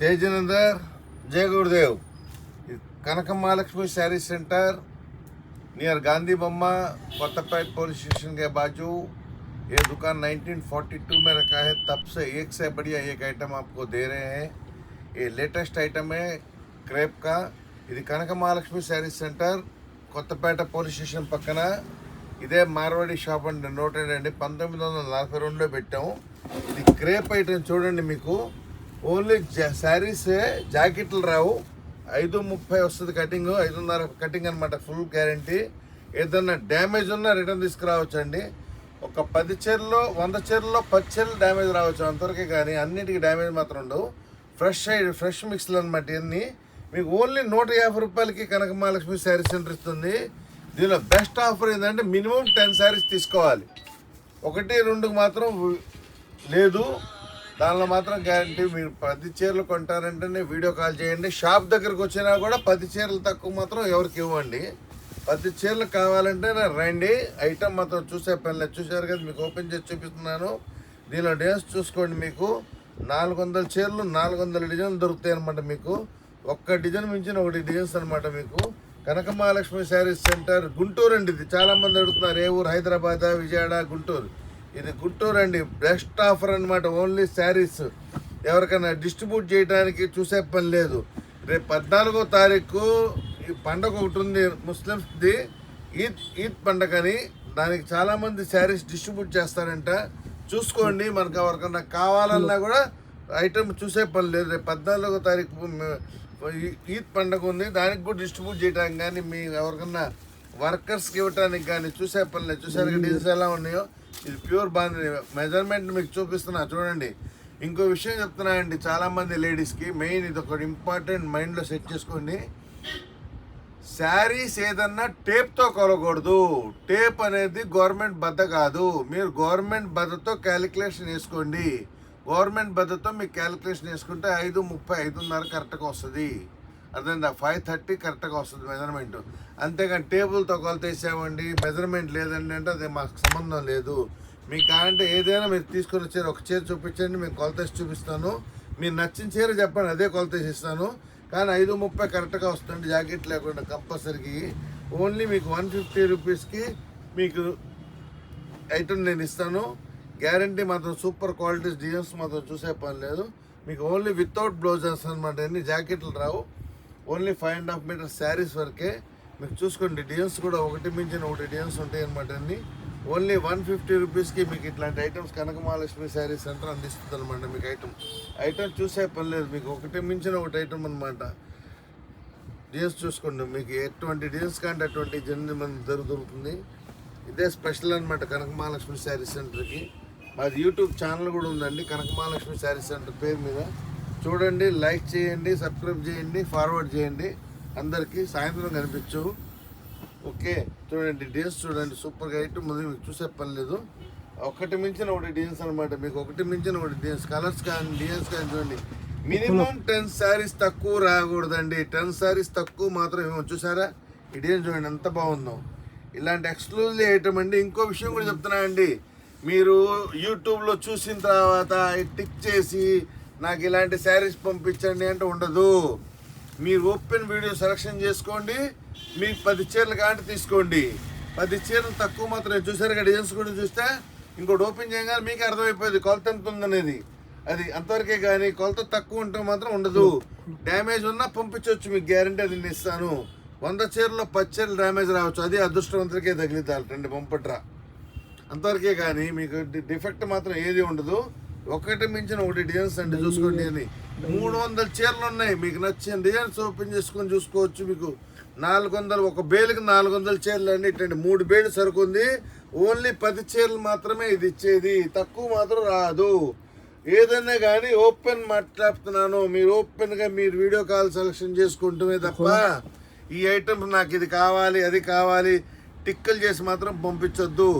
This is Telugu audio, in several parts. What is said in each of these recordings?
జై జినేందర్ జై గురుదేవ్ ఇది Kanaka Mahalakshmi sari centre near Gandhi Bamma कोतपेट police station के बाजू ये दुकान 1942 में रखा है तब से एक से बढ़िया एक आइटम आपको दे रहे हैं ये लेटेस्ट आइटम है क्रेप का ఇది Kanaka Mahalakshmi sari centre Kothapet police station పక్కన ఇదే మార్వాడి షాప్ అండి నోట్ అండి పంతొమ్మిది వందల నలభై రెండులో పెట్టాము ఇది క్రేప్ ఐటమ్ చూడండి మీకు ఓన్లీ శారీసే జాకెట్లు రావు. ఐదు ముప్పై వస్తుంది కటింగ్ ఐదున్నర కటింగ్ అనమాట ఫుల్ గ్యారంటీ. ఏదన్నా డ్యామేజ్ ఉన్నా రిటర్న్ తీసుకురావచ్చు అండి ఒక పది చీరలో వంద చీరల్లో పది చీరలు డ్యామేజ్ రావచ్చు అంతవరకే కానీ అన్నిటికీ డ్యామేజ్ మాత్రం ఉండవు. ఫ్రెష్ ఫ్రెష్ మిక్స్లు అనమాట ఇవన్నీ మీకు ఓన్లీ నూట యాభై రూపాయలకి కనక మహాలక్ష్మి శారీ సెంటర్ ఇస్తుంది. దీనిలో బెస్ట్ ఆఫర్ ఏంటంటే మినిమం టెన్ శారీస్ తీసుకోవాలి. ఒకటి రెండుకి మాత్రం లేదు. దానిలో మాత్రం గ్యారంటీ మీరు పది చీరలు కొంటారంటేనే వీడియో కాల్ చేయండి. షాప్ దగ్గరకు వచ్చినా కూడా పది చీరలు తక్కువ మాత్రం ఎవరికి ఇవ్వండి. పది చీరలు కావాలంటే నేను రండి. ఐటమ్ మాత్రం చూసే పనిలే. చూసారు కదా మీకు ఓపెన్ చేసి చూపిస్తున్నాను. దీనిలో డేస్ చూసుకోండి మీకు. నాలుగు వందల చీరలు నాలుగు వందల డిజైన్లు దొరుకుతాయి అనమాట మీకు. ఒక్క డిజైన్ మించిన ఒకటి డిజైన్స్ అనమాట మీకు. కనక మహాలక్ష్మి శారీస్ సెంటర్ గుంటూరు అండి ఇది. చాలా మంది అడుగుతున్నారు ఏ ఊరు? హైదరాబాద్ విజయవాడ గుంటూరు. ఇది గుంటూరు అండి. బెస్ట్ ఆఫర్ అనమాట ఓన్లీ శారీస్ ఎవరికైనా డిస్ట్రిబ్యూట్ చేయడానికి చూసే పని లేదు. రేపు పద్నాలుగో తారీఖు ఈ పండగ ఒకటి ఉంది. ముస్లిమ్స్ది ఈద్ ఈద్ పండగ అని దానికి చాలామంది శారీస్ డిస్ట్రిబ్యూట్ చేస్తారంట. చూసుకోండి. మనకు ఎవరికన్నా కావాలన్నా కూడా ఐటమ్ చూసే పని లేదు. రేపు పద్నాలుగో తారీఖు ఈ- ఈద్ పండగ ఉంది. దానికి కూడా డిస్ట్రిబ్యూట్ చేయడానికి కానీ మీ ఎవరికన్నా వర్కర్స్కి ఇవ్వడానికి కానీ చూసే పని లేదు. చూసారు డీజిల్స్ ఎలా ఉన్నాయో? ఇది ప్యూర్ బాగుంది మెజర్మెంట్ మీకు చూపిస్తున్నా చూడండి. ఇంకో విషయం చెప్తున్నాయండి చాలామంది లేడీస్కి మెయిన్ ఇది ఒకటి ఇంపార్టెంట్ మైండ్లో సెట్ చేసుకోండి. శారీస్ ఏదన్నా టేప్తో కొలకూడదు టేప్ అనేది గవర్నమెంట్ బద్ద కాదు. మీరు గవర్నమెంట్ బద్దతో క్యాలిక్యులేషన్ వేసుకోండి. గవర్నమెంట్ బద్దతో మీకు క్యాలిక్యులేషన్ వేసుకుంటే ఐదు ముప్పై ఐదున్నర కరెక్ట్గా వస్తుంది. అర్థమైందా? ఫైవ్ థర్టీ కరెక్ట్గా వస్తుంది మెజర్మెంట్ అంతేగాని టేబుల్తో కొలత వేసామండి మెజర్మెంట్ లేదండి అంటే అది మాకు సంబంధం లేదు. మీకు కావాలంటే ఏదైనా మీరు తీసుకొని వచ్చారు ఒక చీర చూపించండి మేము కొలత వేసి చూపిస్తాను. మీరు నచ్చిన చీర చెప్పండి అదే కొలత వేసి ఇస్తాను. కానీ ఐదు ముప్పై కరెక్ట్గా వస్తుంది జాకెట్ లేకుండా కంపల్సరీకి ఓన్లీ మీకు వన్ ఫిఫ్టీ రూపీస్కి మీకు ఐటమ్ నేను ఇస్తాను. గ్యారంటీ మాత్రం సూపర్ క్వాలిటీస్ డిజైన్స్ మాత్రం చూసే పని లేదు. మీకు ఓన్లీ వితౌట్ బ్లౌజెస్ అనమాట ఎన్ని జాకెట్లు రావు. Only five and half metre saris వరకే. మీకు చూసుకోండి డిజైన్స్ కూడా ఒకటి మించిన ఒకటి డిజైన్స్ ఉంటాయి అనమాట అన్ని. ఓన్లీ వన్ ఫిఫ్టీ రూపీస్కి మీకు ఇట్లాంటి ఐటమ్స్ కనక మహాలక్ష్మి శారీ సెంటర్ అందిస్తుంది అనమాట మీకు ఐటమ్. ఐటమ్ చూసే పని లేదు మీకు ఒకటి మించిన ఒకటి ఐటమ్ అనమాట డిజైన్స్ చూసుకోండి మీకు ఎటువంటి డిజైన్స్ కంటే అటువంటి జన్ మనకి దొరుకుతుంది. ఇదే స్పెషల్ అనమాట కనక మహాలక్ష్మి శారీ సెంటర్కి. మాది యూట్యూబ్ ఛానల్ కూడా ఉందండి కనక మహాలక్ష్మి శారీ సెంటర్ పేరు మీద. చూడండి లైక్ చేయండి సబ్స్క్రైబ్ చేయండి ఫార్వర్డ్ చేయండి. అందరికీ సాయంత్రం కనిపించు. ఓకే చూడండి డీన్స్ చూడండి సూపర్గా ఐటమ్ ముందు మీకు చూసే పని లేదు. ఒకటి మించిన ఒకటి డీన్స్ అనమాట మీకు ఒకటి మించిన ఒకటి డీన్స్ కలర్స్ కానీ డిజైన్స్ కానీ చూడండి. మినిమం టెన్ శారీస్ తక్కువ రాకూడదండి. టెన్ శారీస్ తక్కువ మాత్రం ఏమో చూసారా? ఈ డిజైన్ చూడండి ఎంత బాగుందో. ఇలాంటి ఎక్స్క్లూజివ్ ఐటమ్ అండి. ఇంకో విషయం కూడా చెప్తున్నా అండి. మీరు యూట్యూబ్లో చూసిన తర్వాత టిక్ చేసి నాకు ఇలాంటి శారీస్ పంపించండి అంటే ఉండదు. మీరు ఓపెన్ వీడియో సెలెక్షన్ చేసుకోండి. మీకు పది చీరలు కాంటి తీసుకోండి. పది చీరలు తక్కువ మాత్రం చూసారుగా డిజైన్స్ కూడా చూస్తే ఇంకోటి ఓపెన్ చేయగానే మీకు అర్థమైపోయింది. కొలత ఎంత ఉందనేది. అది అంతవరకే కానీ కొలత తక్కువ ఉంటే మాత్రం ఉండదు. డ్యామేజ్ ఉన్నా పంపించవచ్చు మీకు గ్యారంటీ అది నేను ఇస్తాను. వంద చీరలో పది చీరలు డ్యామేజ్ రావచ్చు. అది అదృష్టవంతులకే తగిలితాలి రండి పంపట్రా అంతవరకే కానీ మీకు డిఫెక్ట్ మాత్రం ఏది ఉండదు. ఒకటి మించిన ఒకటి డిజైన్స్ అండి చూసుకోండి అని. మూడు వందల చీరలు ఉన్నాయి మీకు నచ్చిన డిజైన్స్ ఓపెన్ చేసుకొని చూసుకోవచ్చు మీకు. నాలుగు వందలు ఒక బేలుకి నాలుగు వందల చీరలు అండి ఇట్టండి మూడు బేలు సరుకు ఉంది ఓన్లీ పది చీరలు మాత్రమే ఇది ఇచ్చేది తక్కువ మాత్రం రాదు. ఏదైనా కానీ ఓపెన్ మాట్లాడుతున్నాను మీరు ఓపెన్గా మీరు వీడియో కాల్ సెలెక్షన్ చేసుకుంటమే తప్ప ఈ ఐటమ్ నాకు ఇది కావాలి అది కావాలి టిక్కలు చేసి మాత్రం పంపించొద్దు.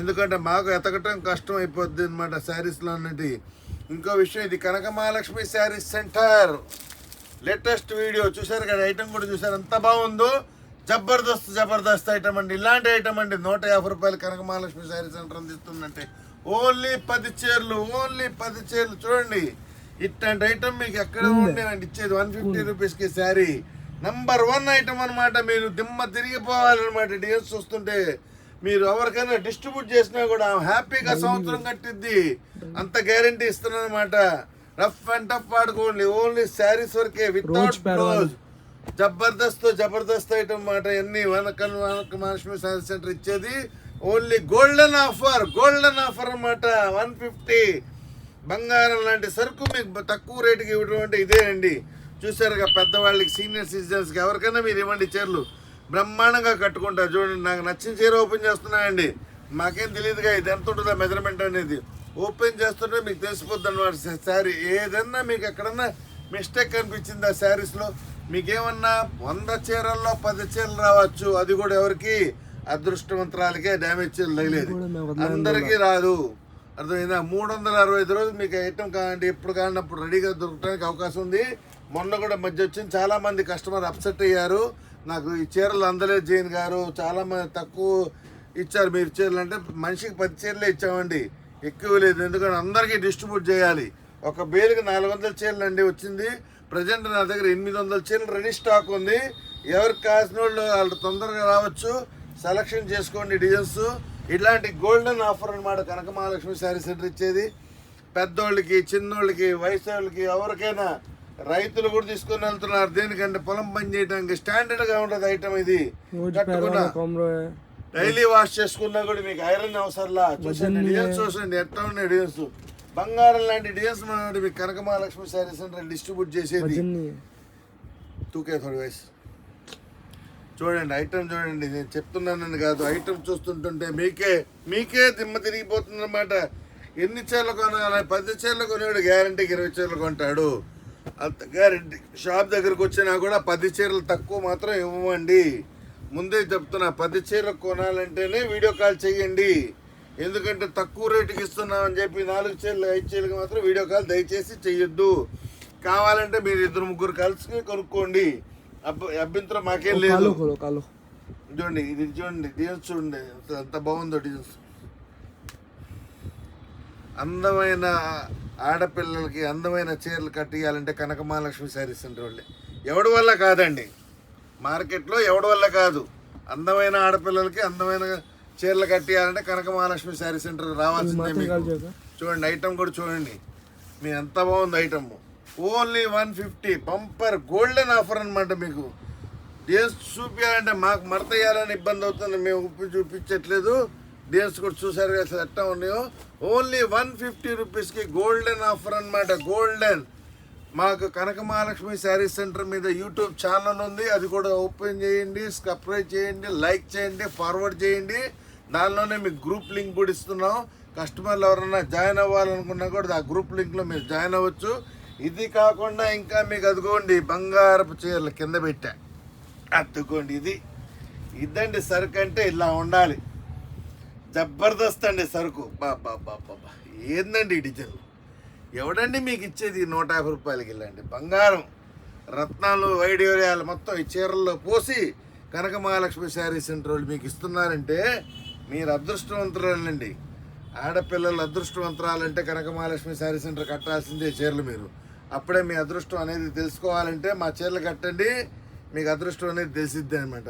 ఎందుకంటే మాకు ఎతకటం కష్టం అయిపోద్ది అనమాట శారీస్లో అన్నది ఇంకో విషయం ఇది Kanaka Mahalakshmi saris centre. Latest video చూసారు కదా ఐటమ్ కూడా చూసారు ఎంత బాగుందో జబర్దస్త్ జబర్దస్త్ ఐటమ్ అండి. ఇలాంటి ఐటమ్ అండి నూట యాభై రూపాయలు కనక మహాలక్ష్మి శారీ సెంటర్ అందిస్తుందంటే ఓన్లీ పది చీరలు ఓన్లీ పది చీరలు. చూడండి ఇట్లాంటి ఐటమ్ మీకు ఎక్కడ ఉండేవండి? ఇచ్చేది వన్ ఫిఫ్టీ రూపీస్కి శారీ. నంబర్ వన్ ఐటమ్ అన్నమాట మీరు దిమ్మ తిరిగిపోవాలన్నమాట. డిఎస్ చూస్తుంటే మీరు ఎవరికైనా డిస్ట్రిబ్యూట్ చేసినా కూడా హ్యాపీగా సంవత్సరం కట్టిద్ది. అంత గ్యారంటీ ఇస్తున్నానమాట రఫ్ అండ్ టఫ్ వాడుకోండి. ఓన్లీ శారీస్ వరకే వితౌట్. బ్లౌజ్ జబర్దస్త్ జబర్దస్త్ ఐటమ్ మాట. ఎన్ని వనకల్ వనక మహాలక్ష్మి సైన్స్ సెంటర్ ఇచ్చేది? Only golden offer golden offer అన్నమాట. వన్ ఫిఫ్టీ బంగారం లాంటి సరుకు మీకు తక్కువ రేటుకి ఇవ్వడం అంటే ఇదేనండి. చూసారుగా పెద్దవాళ్ళకి సీనియర్ సిటిజన్స్కి ఎవరికైనా మీరు ఇవ్వండి చీరలు. బ్రహ్మాండంగా కట్టుకుంటారు. చూడండి నాకు నచ్చిన చీర ఓపెన్ చేస్తున్నాయండి. మాకేం తెలియదుగా ఇది ఎంత ఉంటుందో మెజర్మెంట్ అనేది. ఓపెన్ చేస్తుంటే మీకు తెలిసిపోద్ది అనమాట శారీ ఏదన్నా మీకు ఎక్కడన్నా మిస్టేక్ అనిపించింది ఆ శారీస్లో? మీకేమన్నా వంద చీరల్లో పది చీరలు రావచ్చు? అది కూడా ఎవరికి? అదృష్టవంతరాలకే డ్యామేజ్ చీరలు తగిలేదు. అందరికీ రాదు. అర్థమైందా? మూడు వందల అరవై ఐదు రోజులు మీకు ఐటమ్ కావాలంటే ఎప్పుడు కావాలన్నప్పుడు రెడీగా దొరకడానికి అవకాశం ఉంది. మొన్న కూడా మధ్య వచ్చింది. చాలా మంది కస్టమర్ అప్సెట్ అయ్యారు. నాకు ఈ చీరలు అందలేదు జైన్ గారు చాలా మంది తక్కువ ఇచ్చారు మీరు చీరలు. అంటే మనిషికి పది చీరలే ఇచ్చామండి. ఎక్కువ లేదు. ఎందుకంటే అందరికీ డిస్ట్రిబ్యూట్ చేయాలి. ఒక బేలుకి నాలుగు వందల చీరలు అండి వచ్చింది. ప్రజెంట్ నా దగ్గర ఎనిమిది వందల చీరలు రెడీ స్టాక్ ఉంది. ఎవరికి కాసిన వాళ్ళు వాళ్ళు తొందరగా రావచ్చు. సెలక్షన్ చేసుకోండి డిజైన్స్. ఇట్లాంటి గోల్డెన్ ఆఫర్ అన్నమాట కనక మహాలక్ష్మి శారీ సెంటర్ ఇచ్చేది. పెద్దోళ్ళకి చిన్నోళ్ళకి వయసు వాళ్ళకి ఎవరికైనా రైతులు కూడా తీసుకొని వెళ్తున్నారు. దేనికంటే పొలం పని చేయడానికి స్టాండర్డ్గా ఉండదు ఐటమ్ ఇది. డైలీ వాష్ చేసుకున్నా కూడా మీకు ఐరన్ అవసరంలా? చూసండి డిజైన్స్ చూసండి ఎట్లా ఉన్నాయి డిజైన్స్ బంగారం లాంటి డిజైన్స్ మనం మీకు కనక మహాలక్ష్మి శారీ సెంటర్ డిస్ట్రిబ్యూట్ చేసేది. తూకే థోడి వయసు చూడండి ఐటమ్ చూడండి నేను చెప్తున్నానని కాదు. ఐటమ్ చూస్తుంటుంటే మీకే మీకే దిమ్మ తిరిగిపోతుందన్నమాట. ఎన్ని చీరలు కొనాలి? పది చీరలు కొనేవాడు గ్యారంటీకి ఇరవై చీరలు కొంటాడు. అంత గ్యారంటీ షాప్ దగ్గరకు వచ్చినా కూడా పది చీరలు తక్కువ మాత్రం ఇవ్వండి ముందే చెప్తున్నా పది చీరలు కొనాలంటేనే వీడియో కాల్ చేయండి ఎందుకంటే తక్కువ రేటుకి ఇస్తున్నామని చెప్పి నాలుగు చీరలు ఐదు చీరలకు మాత్రం వీడియో కాల్ దయచేసి చెయ్యొద్దు. కావాలంటే మీరు ఇద్దరు ముగ్గురు కలిసి కొనుక్కోండి. అబ్బ అభ్యంతరం మాకేం లేదు. చూడండి ఇది చూడండి డిజైన్స్ చూడండి ఎంత బాగుందో డిజైన్స్ అందమైన ఆడపిల్లలకి అందమైన చీరలు కట్టియాలంటే కనక మహాలక్ష్మి శారీస్ సెంటర్ వాళ్ళే ఎవడి వల్ల కాదండి? మార్కెట్లో ఎవడి వల్ల కాదు? అందమైన ఆడపిల్లలకి అందమైన చీరలు కట్టియాలంటే కనక మహాలక్ష్మి శారీ సెంటర్ రావాల్సిందే మీకు. చూడండి ఐటమ్ కూడా చూడండి. మీ ఎంత బాగుంది item only one fifty bumper golden offer అనమాట మీకు. డేస్ చూపించాలంటే మాకు మడత ఇబ్బంది అవుతుంది. మేము చూపించట్లేదు డేస్ కూడా చూసారు కదా ఎట్లా ఉన్నాయో? ఓన్లీ వన్ ఫిఫ్టీ రూపీస్కి గోల్డెన్ ఆఫర్ అనమాట గోల్డెన్. మాకు కనక మహాలక్ష్మి శారీ సెంటర్ మీద యూట్యూబ్ ఛానల్ ఉంది. అది కూడా ఓపెన్ చేయండి సబ్స్క్రైబ్ చేయండి లైక్ చేయండి ఫార్వర్డ్ చేయండి. దానిలోనే మీకు గ్రూప్ లింక్ కూడా ఇస్తున్నాం. కస్టమర్లు ఎవరైనా జాయిన్ అవ్వాలనుకున్నా కూడా ఆ గ్రూప్ లింక్లో మీరు జాయిన్ అవ్వచ్చు. ఇది కాకుండా ఇంకా మీకు అదిగోండి బంగారపు చీరలు కింద పెట్టా. అత్తుకోండి ఇది. ఇదండి సరుకు అంటే ఇలా ఉండాలి. జబర్దస్త్ అండి సరుకు. బాబా బాబా ఏందండి ఈ డిజైన్ ఎవడండి మీకు ఇచ్చేది నూట యాభై రూపాయలకి వెళ్ళండి బంగారం రత్నాలు వైడూర్యాలు మొత్తం ఈ చీరల్లో పోసి కనక మహాలక్ష్మి శారీ సెంటర్ వాళ్ళు మీకు ఇస్తున్నారంటే మీరు అదృష్టవంతురాలండి. ఆడపిల్లలు అదృష్టవంతురాలంటే కనక మహాలక్ష్మి శారీ సెంటర్ కట్టాల్సిందే చీరలు మీరు. అప్పుడే మీ అదృష్టం అనేది తెలుసుకోవాలంటే మా చీరలు కట్టండి మీకు అదృష్టం అనేది తెలిసిద్ది అనమాట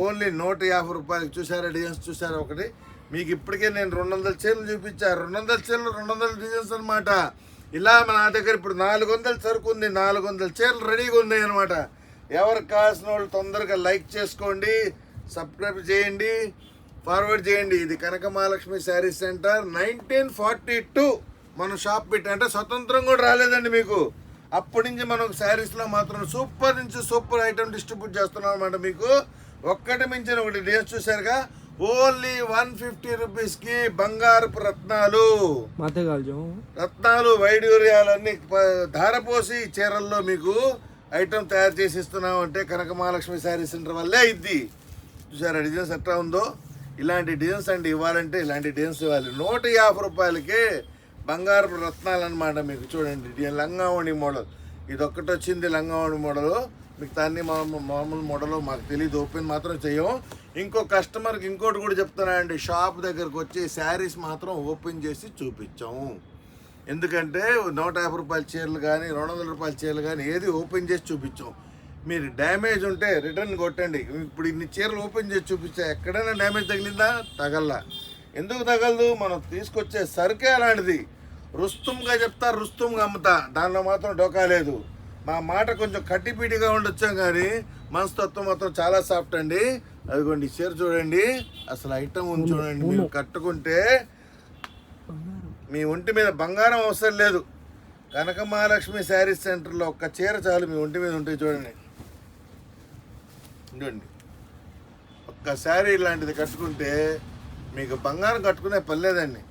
ఓన్లీ నూట యాభై రూపాయలకి చూసారా డిజైన్స్ చూసారా ఒకటి? మీకు ఇప్పటికే నేను రెండు వందల చీరలు చూపించాను రెండు వందల చీరలు రెండు వందల డిజైన్స్ అనమాట ఇలా నా దగ్గర ఇప్పుడు నాలుగు వందల సరుకు ఉంది. నాలుగు వందల చీరలు రెడీగా ఉన్నాయి అనమాట ఎవరికి కావాల్సిన వాళ్ళు తొందరగా లైక్ చేసుకోండి సబ్స్క్రైబ్ చేయండి ఫార్వర్డ్ చేయండి. ఇది Kanaka Mahalakshmi sari centre nineteen forty two. మనం షాప్ పెట్టి అంటే స్వతంత్రం కూడా రాలేదండి మీకు. అప్పటి నుంచి మనం శారీస్లో మాత్రం సూపర్ నుంచి సూపర్ ఐటమ్ డిస్ట్రిబ్యూట్ చేస్తున్నాం అనమాట మీకు. ఒక్కటి మించిన ఒకటి. డేస్ చూసారుగా ఓన్లీ వన్ ఫిఫ్టీ రూపీస్కి బంగారపు రత్నాలు. రత్నాలు వైడూర్యాలన్నీ ధారపోసి చీరల్లో మీకు ఐటమ్ తయారు చేసి ఇస్తున్నాం అంటే కనక మహాలక్ష్మి శారీ సెంటర్ వల్లే ఇది చూసారా డిజైన్స్ ఎట్లా ఉందో? ఇలాంటి డిజైన్స్ అండి ఇవ్వాలంటే ఇలాంటి డిజైన్స్ ఇవ్వాలి. నూట యాభై రూపాయలకి బంగారపు రత్నాలు అనమాట మీకు చూడండి. లంగావణి మోడల్. ఇది ఒక్కటి వచ్చింది లంగావణి మోడల్. మీకు దాన్ని మామూలు మోడలు మోడల్ మాకు తెలియదు ఓపెన్ మాత్రం చేయము ఇంకో కస్టమర్కి ఇంకోటి కూడా చెప్తున్నానండి షాప్ దగ్గరకు వచ్చి శారీస్ మాత్రం ఓపెన్ చేసి చూపించాము ఎందుకంటే నూట యాభై రూపాయల చీరలు కానీ రెండు వందల రూపాయల చీరలు కానీ ఏది ఓపెన్ చేసి చూపించాం. మీరు డ్యామేజ్ ఉంటే రిటర్న్ కొట్టండి. ఇప్పుడు ఇన్ని చీరలు ఓపెన్ చేసి చూపించా ఎక్కడైనా డ్యామేజ్ తగిలిందా? తగల్లా. ఎందుకు తగలదు? మనం తీసుకొచ్చే సరుకే అలాంటిది. రుస్తుంగా చెప్తా రుస్తుంగా అమ్ముతా. దానిలో మాత్రం డోకా లేదు. మా మాట కొంచెం కట్టిపీటిగా ఉండొచ్చాం కానీ మనస్తత్వం మాత్రం చాలా సాఫ్ట్ అండి. అదిగోండి ఈ చీర చూడండి. అసలు ఐటమ్ ఉంది చూడండి మీరు కట్టుకుంటే మీ ఒంటి మీద బంగారం అవసరం లేదు. కనక మహాలక్ష్మి శారీస్ సెంటర్లో ఒక్క చీర చాలు మీ ఒంటి మీద ఉంటాయి చూడండి. చూడండి ఒక్క శారీ ఇలాంటిది కట్టుకుంటే మీకు బంగారం కట్టుకునే పని లేదండి.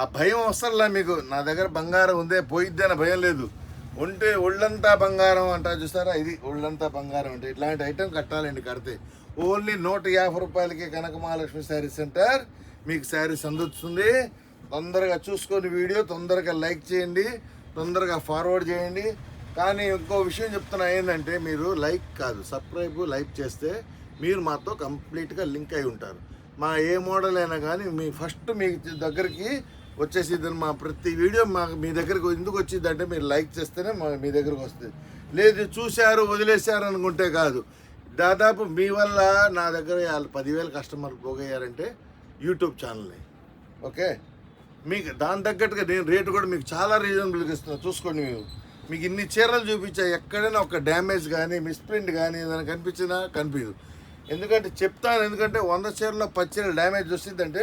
ఆ భయం అవసరంలా మీకు. నా దగ్గర బంగారం ఉందే పోయిద్ది అనే భయం లేదు. ఉంటే ఒళ్ళంతా బంగారం అంటారు చూస్తారా? ఇది ఒళ్ళంతా బంగారం అంటే ఇట్లాంటి ఐటెం కట్టాలండి కడితే. ఓన్లీ నూట యాభై రూపాయలకి కనక మహాలక్ష్మి శారీ సెంటర్ మీకు శారీస్ అందుతుంది. తొందరగా చూసుకొని వీడియో తొందరగా లైక్ చేయండి తొందరగా ఫార్వర్డ్ చేయండి. కానీ ఇంకో విషయం చెప్తున్నా ఏంటంటే మీరు లైక్ కాదు సబ్స్క్రైబ్ లైక్ చేస్తే మీరు మాతో కంప్లీట్గా లింక్ అయి ఉంటారు. మా ఏ మోడల్ అయినా కానీ మీ ఫస్ట్ మీ దగ్గరికి వచ్చేసిద్ది మా ప్రతి వీడియో మా మీ దగ్గరకు ఎందుకు వచ్చింది అంటే మీరు లైక్ చేస్తేనే మా మీ దగ్గరకు వస్తుంది. లేదు చూశారు వదిలేశారు అనుకుంటే కాదు. దాదాపు మీ వల్ల నా దగ్గర వాళ్ళు పదివేల కస్టమర్లు పోగయ్యారంటే యూట్యూబ్ ఛానల్ని. ఓకే? మీకు దాని తగ్గట్టుగా నేను రేటు కూడా మీకు చాలా రీజనబుల్గా ఇస్తున్నా. చూసుకోండి మీరు. మీకు ఇన్ని చీరలు చూపించా ఎక్కడైనా ఒక డ్యామేజ్ కానీ మిస్ప్రింట్ కానీ ఏదైనా కనిపించినా కనిపించదు. ఎందుకంటే చెప్తాను ఎందుకంటే వంద చీరలో పది చీరలు డ్యామేజ్ వస్తుందంటే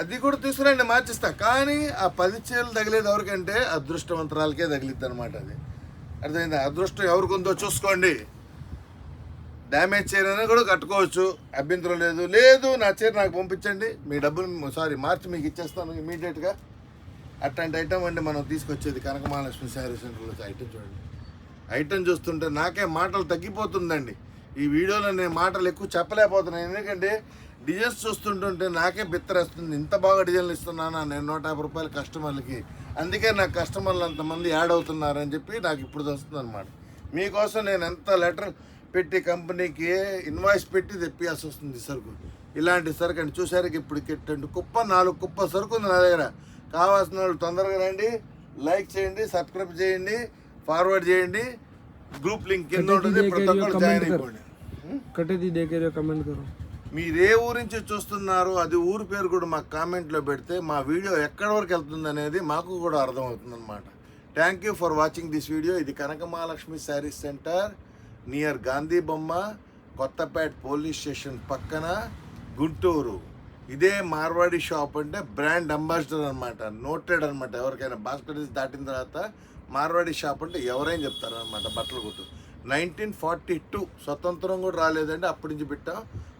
అది కూడా తీసుకురండి మార్చిస్తా. కానీ ఆ పది చీరలు తగిలేది ఎవరికంటే అదృష్టవంతరాలకే తగిలిద్ది అనమాట అది. అర్థమైందా? అదృష్టం ఎవరికి ఉందో చూసుకోండి. డ్యామేజ్ చీర అయినా కూడా కట్టుకోవచ్చు అభ్యంతరం లేదు. లేదు నా చీర నాకు పంపించండి. మీ డబ్బులు సారీ మార్చి మీకు ఇచ్చేస్తాను ఇమీడియట్గా. అట్లాంటి ఐటమ్ అండి మనం తీసుకొచ్చేది కనకమహాలక్ష్మి శారీ సెంటర్లో ఐటమ్ చూడండి. ఐటమ్ చూస్తుంటే నాకే మాటలు తగ్గిపోతుందండి. ఈ వీడియోలో నేను మాటలు ఎక్కువ చెప్పలేకపోతున్నాను. ఎందుకంటే డిజైన్స్ చూస్తుంటుంటే నాకే బిత్తరేస్తుంది. ఇంత బాగా డిజైన్లు ఇస్తున్నానా? నేను నూట యాభై రూపాయలు కస్టమర్లకి. అందుకే నా కస్టమర్లు అంతమంది యాడ్ అవుతున్నారని చెప్పి నాకు ఇప్పుడు వస్తుంది అనమాట మీకోసం నేను ఎంత లెటర్ పెట్టి కంపెనీకి ఇన్వాయిస్ పెట్టి తెప్పియాల్సి వస్తుంది సరుకు. ఇలాంటి సరుకు అండి. చూసారికి ఇప్పుడు కెట్టండి. కుప్ప నాలుగు కుప్ప సరుకు ఉంది నా దగ్గర. కావాల్సిన వాళ్ళు తొందరగా రండి. లైక్ చేయండి సబ్స్క్రైబ్ చేయండి ఫార్వర్డ్ చేయండి. గ్రూప్ లింక్ కింద ఉంటుంది. ఇప్పుడు జాయిన్ అయిపోండి. కట్టేది దగ్గర కమెంట్ కరో. మీరు ఏ ఊరు నుంచి చూస్తున్నారో అది ఊరు పేరు కూడా మాకు కామెంట్లో పెడితే మా వీడియో ఎక్కడి వరకు వెళ్తుంది అనేది మాకు కూడా అర్థమవుతుంది అనమాట thank you for watching this video ఇది Kanaka Mahalakshmi saris centre near Gandhi Bomma Kothapeta police station పక్కన గుంటూరు. ఇదే మార్వాడి షాప్ అంటే బ్రాండ్ అంబాసిడర్ అనమాట నోటెడ్ అనమాట ఎవరికైనా భాస్కర్ దాటిన తర్వాత మార్వాడి షాప్ అంటే ఎవరైనా చెప్తారనమాట బట్టలు కొట్టు. నైన్టీన్ ఫార్టీ టూ స్వతంత్రం కూడా రాలేదండి అప్పటి నుంచి పెట్టాం.